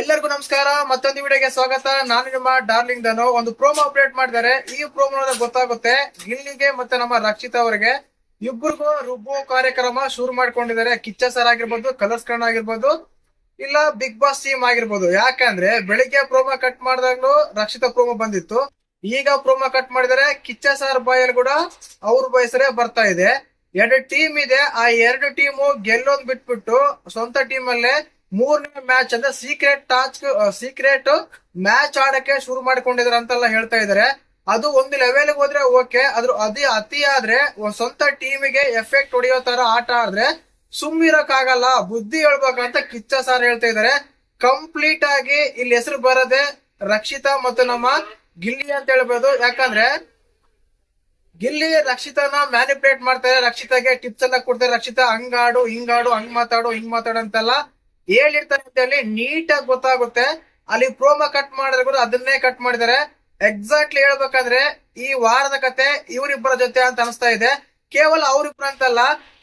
ಎಲ್ಲರಿಗೂ ನಮಸ್ಕಾರ, ಮತ್ತೊಂದು ವಿಡಿಯೋಗೆ ಸ್ವಾಗತ. ನಾನು ನಿಮ್ಮ ಡಾರ್ಲಿಂಗ್ ಧನು. ಒಂದು ಪ್ರೋಮೋ ಅಪ್ಡೇಟ್ ಮಾಡಿದ್ದಾರೆ. ಈ ಪ್ರೋಮೋ ಗೊತ್ತಾಗುತ್ತೆ, ಗಿಲ್ಲಿಗೆ ಮತ್ತೆ ನಮ್ಮ ರಕ್ಷಿತಾ ಅವರಿಗೆ ಇಬ್ಬರಿಗೂ ರುಬ್ಬು ಕಾರ್ಯಕ್ರಮ ಶುರು ಮಾಡ್ಕೊಂಡಿದ್ದಾರೆ. ಕಿಚ್ಚ ಸರ್ ಆಗಿರ್ಬೋದು, ಕಲರ್ಸ್ ಕಣ್ ಆಗಿರ್ಬೋದು, ಇಲ್ಲ ಬಿಗ್ ಬಾಸ್ ಟೀಮ್ ಆಗಿರ್ಬೋದು. ಯಾಕಂದ್ರೆ ಬೆಳಿಗ್ಗೆ ಪ್ರೋಮೋ ಕಟ್ ಮಾಡಿದಾಗ್ಲೂ ರಕ್ಷಿತಾ ಪ್ರೋಮೋ ಬಂದಿತ್ತು. ಈಗ ಪ್ರೋಮೋ ಕಟ್ ಮಾಡಿದರೆ ಕಿಚ್ಚ ಸರ್ ಬಾಯಲ್ಲಿ ಕೂಡ ಅವ್ರ ಬಯಸರೇ ಬರ್ತಾ ಇದೆ. ಎರಡು ಟೀಮ್ ಇದೆ. ಆ ಎರಡು ಟೀಮು ಗೆಲ್ಲೋದ್ ಬಿಟ್ಬಿಟ್ಟು ಸ್ವಂತ ಟೀಮಲ್ಲೇ ಮೂರನೇ ಮ್ಯಾಚ್ ಅಂದ್ರೆ ಸೀಕ್ರೆಟ್ ಟಾಚ್ ಸೀಕ್ರೆಟ್ ಮ್ಯಾಚ್ ಆಡಕ್ಕೆ ಶುರು ಮಾಡ್ಕೊಂಡಿದಾರೆ ಅಂತೆಲ್ಲ ಹೇಳ್ತಾ ಇದಾರೆ. ಅದು ಒಂದು ಲೆವೆಲ್ ಹೋದ್ರೆ ಓಕೆ ಅದ್ರ ಅದೇ ಅತಿ ಆದ್ರೆ ಸ್ವಂತ ಟೀಮಿಗೆ ಎಫೆಕ್ಟ್ ಹೊಡೆಯೋ ತರ ಆಟ ಆಡಿದ್ರೆ ಸುಮ್ಮಿರಕ್ಕಾಗಲ್ಲ ಬುದ್ಧಿ ಹೇಳ್ಬೇಕಂತ ಕಿಚ್ಚ ಸರ್ ಹೇಳ್ತಾ ಇದಾರೆ. ಕಂಪ್ಲೀಟ್ ಆಗಿ ಇಲ್ಲಿ ಹೆಸರು ಬರದೆ ರಕ್ಷಿತಾ ಮತ್ತು ನಮ್ಮ ಗಿಲ್ಲಿ ಅಂತ ಹೇಳ್ಬೋದು. ಯಾಕಂದ್ರೆ ಗಿಲ್ಲಿ ರಕ್ಷಿತಾನ ಮ್ಯಾನಿಪುಲೇಟ್ ಮಾಡ್ತಾರೆ ರಕ್ಷಿತಾಗೆ ಟಿಪ್ಸ್ ಎಲ್ಲ ಕೊಡ್ತಾರೆ. ರಕ್ಷಿತಾ ಹಂಗಾಡು, ಹಿಂಗಾಡು, ಹಂಗ್ ಮಾತಾಡು, ಹಿಂಗ್ ಮಾತಾಡು ಅಂತೆಲ್ಲ. ಹೇಳಿರ್ತಾರೆ ಅಂತ ಹೇಳಿ ನೀಟಾಗಿ ಗೊತ್ತಾಗುತ್ತೆ. ಅಲ್ಲಿ ಪ್ರೋಮೋ ಕಟ್ ಮಾಡಿದ್ರೆ ಕೂಡ ಅದನ್ನೇ ಕಟ್ ಮಾಡಿದ್ದಾರೆ. ಎಕ್ಸಾಕ್ಟ್ಲಿ ಹೇಳ್ಬೇಕಾದ್ರೆ ಈ ವಾರದ ಕತೆ ಇವರಿಬ್ಬರ ಜೊತೆ ಅಂತ ಅನಿಸ್ತಾ ಇದೆ. ಕೇವಲ ಅವ್ರಿಬ್ರು ಅಂತಲ್ಲ,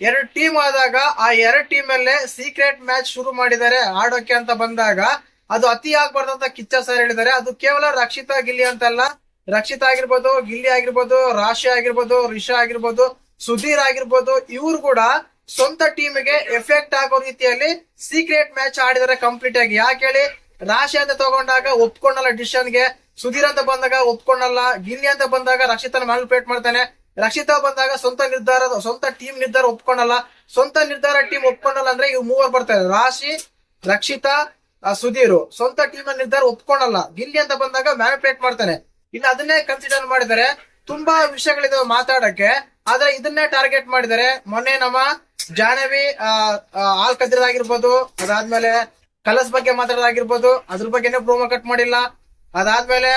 ಎರಡು ಟೀಮ್ ಆದಾಗ ಆ ಎರಡು ಟೀಮ್ ಅಲ್ಲೇ ಸೀಕ್ರೆಟ್ ಮ್ಯಾಚ್ ಶುರು ಮಾಡಿದ್ದಾರೆ ಆಡೋಕೆ ಅಂತ ಬಂದಾಗ. ಅದು ಅತಿ ಆಗ್ಬಾರ್ದು ಅಂತ ಕಿಚ್ಚ ಸರ್ ಹೇಳಿದ್ದಾರೆ. ಅದು ಕೇವಲ ರಕ್ಷಿತಾ ಗಿಲ್ಲಿ ಅಂತಲ್ಲ. ರಕ್ಷಿತಾ ಆಗಿರ್ಬೋದು, ಗಿಲ್ಲಿ ಆಗಿರ್ಬೋದು, ರಾಶಿ ಆಗಿರ್ಬೋದು, ರಿಷಾ ಆಗಿರ್ಬೋದು, ಸುಧೀರ್ ಆಗಿರ್ಬೋದು, ಇವ್ರು ಕೂಡ ಸ್ವಂತ ಟೀಮಿಗೆ ಎಫೆಕ್ಟ್ ಆಗೋ ರೀತಿಯಲ್ಲಿ ಸೀಕ್ರೆಟ್ ಮ್ಯಾಚ್ ಆಡಿದರೆ ಕಂಪ್ಲೀಟ್ ಆಗಿ. ಯಾಕೆ ಹೇಳಿ? ರಾಶಿ ಅಂತ ತಗೊಂಡಾಗ ಒಪ್ಕೊಂಡಲ್ಲ ಡಿಶನ್ಗೆ ಸುಧೀರ್ ಅಂತ ಬಂದಾಗ ಒಪ್ಕೊಂಡಲ್ಲ. ಗಿಲ್ಲಿ ಅಂತ ಬಂದಾಗ ರಕ್ಷಿತನ ಪ್ಲೇಟ್ ಮಾಡ್ತಾನೆ. ರಕ್ಷಿತಾ ಬಂದಾಗ ಸ್ವಂತ ನಿರ್ಧಾರ, ಸ್ವಂತ ಟೀಮ್ ನಿರ್ಧಾರ ಒಪ್ಕೊಂಡಲ್ಲ. ಸ್ವಂತ ನಿರ್ಧಾರ ಟೀಮ್ ಒಪ್ಕೊಂಡಲ್ಲ ಅಂದ್ರೆ ಇವ್ ಮೂವರ್ ಬರ್ತಾರೆ ರಾಶಿ, ರಕ್ಷಿತಾ ಸುಧೀರ್. ಸ್ವಂತ ಟೀಮ್ ನಿರ್ಧಾರ ಒಪ್ಕೊಂಡಲ್ಲ. ಗಿಲ್ಲಿ ಅಂತ ಬಂದಾಗ ಮ್ಯಾನಿಪುಲೇಟ್ ಮಾಡ್ತಾನೆ. ಇನ್ನು ಅದನ್ನೇ ಕನ್ಸಿಡರ್ ಮಾಡಿದರೆ ತುಂಬಾ ವಿಷಯಗಳಿದಾವೆ ಮಾತಾಡಕ್ಕೆ. ಆದ್ರೆ ಇದನ್ನೇ ಟಾರ್ಗೆಟ್ ಮಾಡಿದರೆ ಮೊನ್ನೆ ನಮ್ಮ ಜಾಹ್ನವಿ ಆ, ಕದ್ದಿರೋದಾಗಿರ್ಬೋದು ಅದಾದ್ಮೇಲೆ ಕಲಸ್ ಬಗ್ಗೆ ಮಾತಾಡೋದಾಗಿರ್ಬೋದು ಅದ್ರ ಬಗ್ಗೆನೇ ಪ್ರೋಮೋ ಕಟ್ ಮಾಡಿಲ್ಲ. ಅದಾದ್ಮೇಲೆ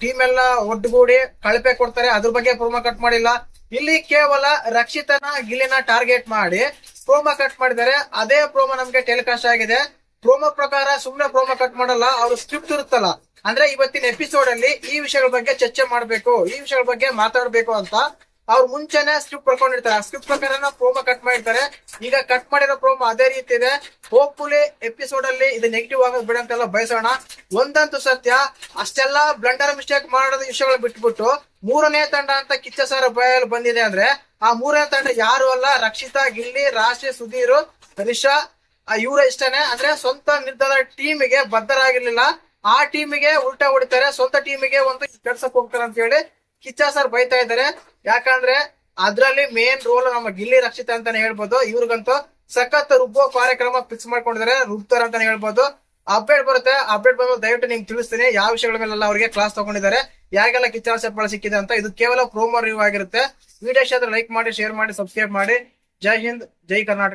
ಟೀಮ್ ಎಲ್ಲ ಒಟ್ಟುಗೂಡಿ ಕಳಪೆ ಕೊಡ್ತಾರೆ ಅದ್ರ ಬಗ್ಗೆ ಪ್ರೋಮೋ ಕಟ್ ಮಾಡಿಲ್ಲ. ಇಲ್ಲಿ ಕೇವಲ ರಕ್ಷಿತನ ಗಿಲಿನ ಟಾರ್ಗೆಟ್ ಮಾಡಿ ಪ್ರೋಮೋ ಕಟ್ ಮಾಡಿದ್ದಾರೆ. ಅದೇ ಪ್ರೋಮೋ ನಮ್ಗೆ ಟೆಲಿಕಾಸ್ಟ್ ಆಗಿದೆ. ಪ್ರೋಮೋ ಪ್ರಕಾರ ಸುಮ್ನೆ ಪ್ರೋಮೋ ಕಟ್ ಮಾಡಲ್ಲ ಅವ್ರು ಸ್ಕ್ರಿಪ್ಟ್ ಇರುತ್ತಲ್ಲ. ಅಂದ್ರೆ ಇವತ್ತಿನ ಎಪಿಸೋಡ್ ಅಲ್ಲಿ ಈ ವಿಷಯಗಳ ಬಗ್ಗೆ ಚರ್ಚೆ ಮಾಡ್ಬೇಕು ಈ ವಿಷಯಗಳ ಬಗ್ಗೆ ಮಾತಾಡ್ಬೇಕು ಅಂತ ಅವ್ರು ಮುಂಚೆನೆ ಸ್ಕ್ರಿಪ್ಟ್ ಬರ್ಕೊಂಡಿರ್ತಾರೆ ಆ ಸ್ಕ್ರಿಪ್ಟ್ ಪ್ರಕಾರ ಪ್ರೋಮೋ ಕಟ್ ಮಾಡಿರ್ತಾರೆ. ಈಗ ಕಟ್ ಮಾಡಿರೋ ಪ್ರೋಮೋ ಅದೇ ರೀತಿ ಇದೆ. ಹೋಪ್ಫುಲಿ ಎಪಿಸೋಡ್ ಅಲ್ಲಿ ಇದು ನೆಗೆಟಿವ್ ಆಗೋದು ಬಿಡ ಅಂತೆಲ್ಲ ಬಯಸೋಣ. ಒಂದಂತೂ ಸತ್ಯ, ಅಷ್ಟೆಲ್ಲ ಬ್ಲಂಡರ್ ಮಿಸ್ಟೇಕ್ ಮಾಡೋದು ವಿಷಯಗಳು ಬಿಟ್ಬಿಟ್ಟು ಮೂರನೇ ತಂಡ ಅಂತ ಕಿಚ್ಚ ಸರ್ ಬಯಲು ಬಂದಿದೆ ಅಂದ್ರೆ, ಆ ಮೂರನೇ ತಂಡ ಯಾರು ಅಲ್ಲ. ರಕ್ಷಿತಾ, ಗಿಲ್ಲಿ, ರಾಶಿ, ಸುಧೀರ್, ರಿಷಾ ಇವರ ಇಷ್ಟನೇ. ಅಂದ್ರೆ ಸ್ವಂತ ನಿರ್ಧಾರ ಟೀಮಿಗೆ ಬದ್ಧರಾಗಿರ್ಲಿಲ್ಲ. ಆ ಟೀಮಿಗೆ ಉಲ್ಟಾ ಹೊಡಿತಾರೆ. ಸ್ವಂತ ಟೀಮಿಗೆ ಒಂದು ಕೆಡ್ಸಕ್ ಹೋಗ್ತಾರೆ ಅಂತ ಹೇಳಿ ಕಿಚ್ಚ ಸರ್ ಬೈತಾ ಇದ್ದಾರೆ. ಯಾಕಂದ್ರೆ ಅದ್ರಲ್ಲಿ ಮೇನ್ ರೋಲ್ ನಮ್ಮ ಗಿಲ್ಲಿ ರಕ್ಷಿತ ಅಂತಾನೆ ಹೇಳ್ಬೋದು. ಇವ್ರಿಗಂತೂ ಸಖತ್ ರುಬ್ಬೋ ಕಾರ್ಯಕ್ರಮ ಫಿಕ್ಸ್ ಮಾಡ್ಕೊಂಡಿದ್ದಾರೆ. ರುಬ್ತಾರ ಅಂತಾನೆ ಹೇಳ್ಬೋದು. ಅಪ್ಡೇಟ್ ಬರುತ್ತೆ. ಅಪ್ಡೇಟ್ ಬಂದು ದಯವಿಟ್ಟು ನಿಮ್ಗೆ ತಿಳಿಸ್ತೀನಿ. ಯಾವ ವಿಷಯಗಳ ಮೇಲೆಲ್ಲ ಅವರಿಗೆ ಕ್ಲಾಸ್ ತಗೊಂಡಿದ್ದಾರೆ. ಯಾರಿಗೆಲ್ಲ ಸರ್ ಸೆಪ್ಪಳ ಸಿಕ್ಕಿದೆ ಅಂತ ಇದು ಕೇವಲ ಪ್ರೋಮೋ ರಿವ್ಯೂ ಆಗಿರುತ್ತೆ. ವಿಡಿಯೋ ಲೈಕ್ ಮಾಡಿ ಶೇರ್ ಮಾಡಿ ಸಬ್ಸ್ಕ್ರೈಬ್ ಮಾಡಿ. ಜೈ ಹಿಂದ್, ಜೈ ಕರ್ನಾಟಕ.